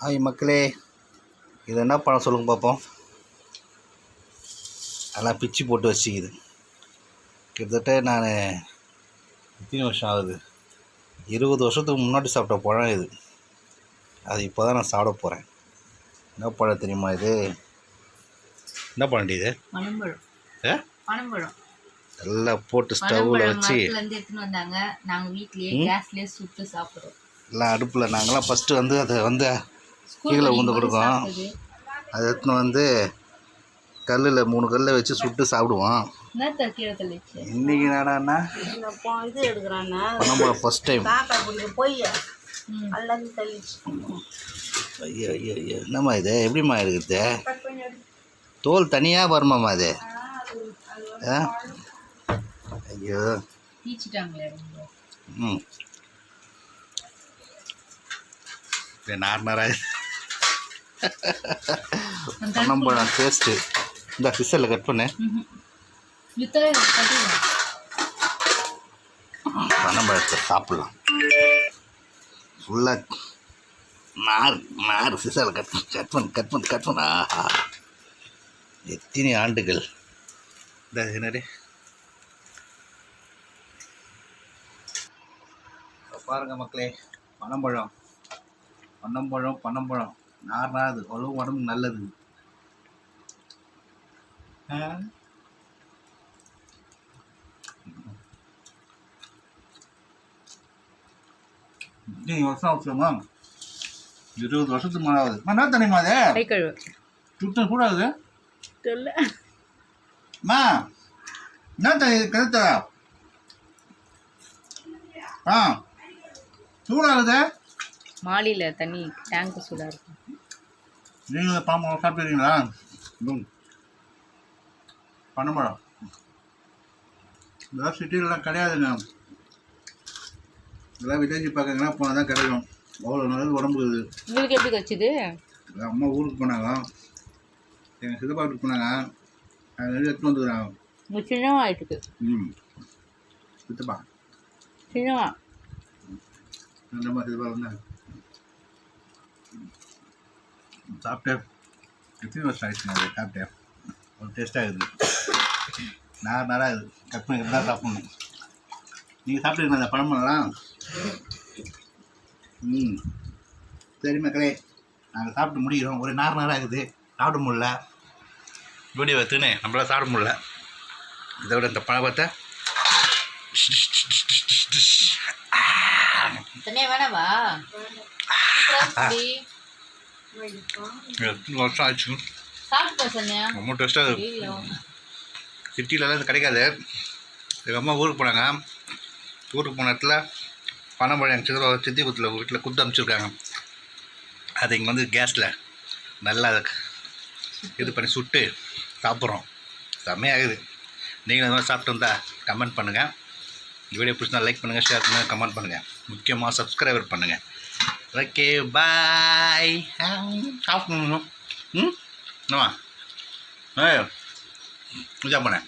Hi மக்களே இது என்ன பழம் சொல்லுங்க பார்ப்போம். எல்லாம் பிச்சு போட்டு வச்சுக்குது. கிட்டத்தட்ட நான் எத்தனை வருஷம் ஆகுது. இருபது வருஷத்துக்கு முன்னாடி சாப்பிட்ட பழம் இது. அது இப்போ தான் நான் சாப்பிட போகிறேன் என்ன பழம் தெரியுமா இது? என்ன பழம் இது? பனம்பழம். எல்லாம் போட்டு ஸ்டவ்வில் வச்சு வீட்லயே கேஸ்லயே சுட்டு சாப்பிடுறோம். எல்லாம் அடுப்பில் நாங்களாம் ஃபஸ்ட்டு வந்து அதை வந்து கீழே ஊந்து கொடுக்கும். அதை எடுத்துன்னு வந்து கல்லில் மூணு கல்லை வச்சு சுட்டு சாப்பிடுவோம். இந்த பொ- இது எடுக்கிறான்னா? பனம்பழம் ஃபஸ்ட் டைம் போய் ஐயோ ஐயோ ஐயோ. என்னம்மா இது? எப்படிம்மா இருக்குது. தோல் தனியாக வருமாம்மா அது? ஆ ஐயோ. ம். இது நார்மலாக பனம்பழம் டேஸ்ட்டு இந்த ஃபிஷ்ஷில் கட் பண்ணு. வித்தலே கட்டிடுவோம் பனம்பழத்தை சாப்பிட்லாம். ஃபுல்லாக நார் நார் சிசாவில் கட் பண்ணு கட் பண்ணு கட் பண்ணு கட் பண்ணு. ஆஹா. எத்தனை ஆண்டுகள். இந்த என்னடி? இப்ப பாருங்க மக்களே பனம்பழம். பனம்பழம் பனம்பழம். நார்னாது அவ்வளோ உடம்புக்கு நல்லது. வருஷம் ஆச்சுமா இருபது வருஷத்துக்கு மேலே ஆகுது என்ன தெரியுமா அது சுத்தம் கூட ஆகுது தெரியல. அம்மா என்ன தெரியுது கருத்தா ஆ. சூடாகுது? மாடியில தண்ணி டேங்க் சூடா இருக்கும் நீங்கள் பாம்பழம் சாப்பிட்டுறீங்களா ம். பனம்பழம் இதெல்லாம் சிட்டிலலாம் கிடையாதுங்க. இதெல்லாம் வில்லேஜ் பக்கங்கன்னா போனால் தான் கிடைக்கும். அவ்வளோ நல்லது உடம்புக்கு உங்களுக்கு எப்படி கச்சுது எங்கள் அம்மா ஊருக்கு போனாங்க. எங்கள் சித்தப்பா வீட்டுக்கு போனாங்க. அது வெளியே எடுத்துன்னு வந்துக்கிறாங்க சின்னவா ஆயிட்டுக்கு ம். சித்தப்பா. சின்னவா அந்த மாதிரி சித்தப்பா வந்தாங்க சாப்பிட்டேன் எத்தனை வருஷம் ஆயிடுச்சு நான் சாப்பிட்டேன் ஒரு டேஸ்ட்டாக இருக்குது. நான் நல்லா இருக்குது கட் பண்ணி தான் சாப்பிட்ணும். நீங்கள் சாப்பிட்டுருக்கீங்க அந்த பழமெல்லாம் ம். சரி மக்களே நாங்கள் சாப்பிட்டு முடிக்கிறோம். ஒரு நார் நேரம் ஆகுது. சாப்பிட முடியல. வீடியோ எடுத்துன்னு நம்மளால சாப்பிட முடியல. இதை விட இந்த பழத்தை வேணாவா? எத்தனை வருஷம் ஆச்சு ரொம்ப டேஸ்ட்டாக. சிட்டிலலாம் இது கிடைக்காது. எங்கள் அம்மா ஊருக்கு போனாங்க. ஊருக்கு போன இடத்துல பனம்பழம் சித்தப்பா சித்தி குத்தில் வீட்டில் குத்து அனுப்பிச்சிருக்காங்க. அது இங்கே வந்து கேஸில் நல்லா இது பண்ணி சுட்டு சாப்பிட்றோம். செம்மையாகுது. நீங்களும் அது மாதிரி சாப்பிட்டு வந்தா கமெண்ட் பண்ணுங்கள் இந்த வீடியோ பிடிச்சா லைக் பண்ணுங்கள் ஷேர் பண்ணுங்கள் கமெண்ட் பண்ணுங்கள் முக்கியமாக சப்ஸ்கிரைபர் பண்ணுங்கள் ஓகே பாய் சாப்பிடணும் ம் என்னம்மா ஏய் பூஜா பண்ணேன்